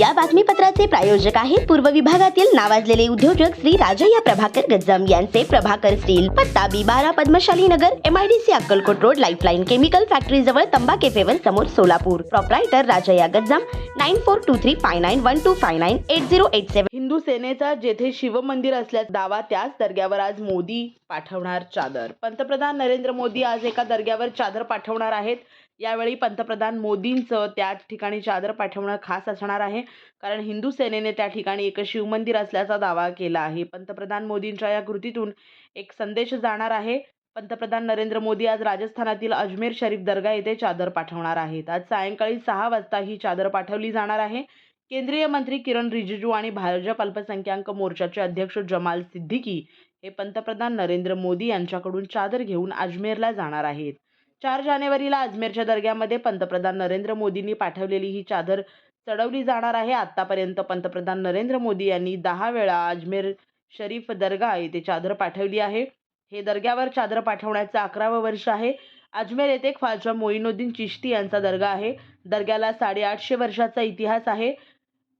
या बातमीपत्राचे प्रायोजक आहेत पूर्व विभागातील नावाजलेले उद्योजक श्री राजय्या प्रभाकर गज्जम यांचे प्रभाकर स्टील पत्ता बी बारा Padmashali Nagar MIDC Akkalkot road lifeline chemical factory जवळ तंबा केफेवर समोर Solapur. Proprietor Rajayya Gajjam nine four two three five nine one two five nine eight zero eight seven Hindu सेनेचा जेथे शिवमंदिर असल्यास दावा त्याच दर्ग्यावर आज मोदी पाठवणार चादर. पंतप्रधान नरेंद्र मोदी आज एका दर्ग्यावर चादर पाठवणार आहेत. यावेळी पंतप्रधान मोदींचं त्या ठिकाणी चादर पाठवणं खास असणार आहे. कारण हिंदू सेनेने त्या ठिकाणी एक शिवमंदिर असल्याचा दावा केला आहे. पंतप्रधान मोदींच्या या कृतीतून एक संदेश जाणार आहे. पंतप्रधान नरेंद्र मोदी आज राजस्थानातील अजमेर शरीफ दर्गा येथे चादर पाठवणार आहेत. आज सायंकाळी सहा वाजता ही चादर पाठवली जाणार आहे. केंद्रीय मंत्री किरण रिजिजू आणि भाजप अल्पसंख्याक मोर्चाचे अध्यक्ष जमाल सिद्दीकी हे पंतप्रधान नरेंद्र मोदी यांच्याकडून चादर घेऊन अजमेरला जाणार आहेत. चार जानेवारीला अजमेरच्या दर्ग्यामध्ये पंतप्रधान नरेंद्र मोदींनी पाठवलेली ही चादर चढवली जाणार आहे. आतापर्यंत पंतप्रधान नरेंद्र मोदी यांनी दहा वेळा अजमेर शरीफ दर्गा येथे चादर पाठवली आहे. हे दर्ग्यावर चादर पाठवण्याचं अकरावं वर्ष आहे. अजमेर येथे ख्वाजा मोईनुद्दीन चिश्ती यांचा दर्गा आहे. दर्ग्याला साडेआठशे वर्षाचा इतिहास आहे.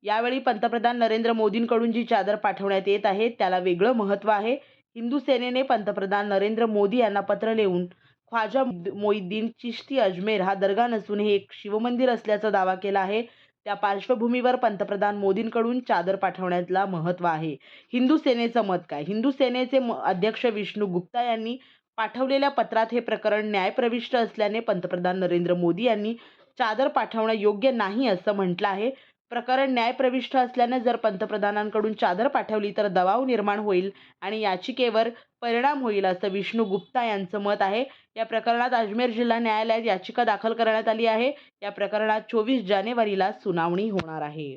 यावेळी पंतप्रधान नरेंद्र मोदींकडून जी चादर पाठवण्यात येत आहे त्याला वेगळं महत्त्व आहे. हिंदू सेनेने पंतप्रधान नरेंद्र मोदी यांना पत्र लिहून ख्वाजा मोईद्दीन चिश्ती अजमेर हा दर्गा नसून हे एक शिवमंदिर असल्याचा दावा केला आहे. त्या पार्श्वभूमीवर पंतप्रधान मोदींकडून चादर पाठवण्यातला महत्त्व आहे. हिंदू सेनेचं मत काय? हिंदू सेनेचे म- अध्यक्ष विष्णू गुप्ता यांनी पाठवलेल्या पत्रात हे प्रकरण न्यायप्रविष्ट असल्याने पंतप्रधान नरेंद्र मोदी यांनी चादर पाठवणं योग्य नाही असं म्हटलं आहे. प्रकरण न्यायप्रविष्ट असल्याने जर पंतप्रधानांकडून चादर पाठवली तर दबाव निर्माण होईल आणि याचिकेवर परिणाम होईल असं विष्णू गुप्ता यांचं मत आहे. या प्रकरणात अजमेर जिल्हा न्यायालयात याचिका दाखल करण्यात आली आहे. या प्रकरणात चोवीस जानेवारीला सुनावणी होणार आहे.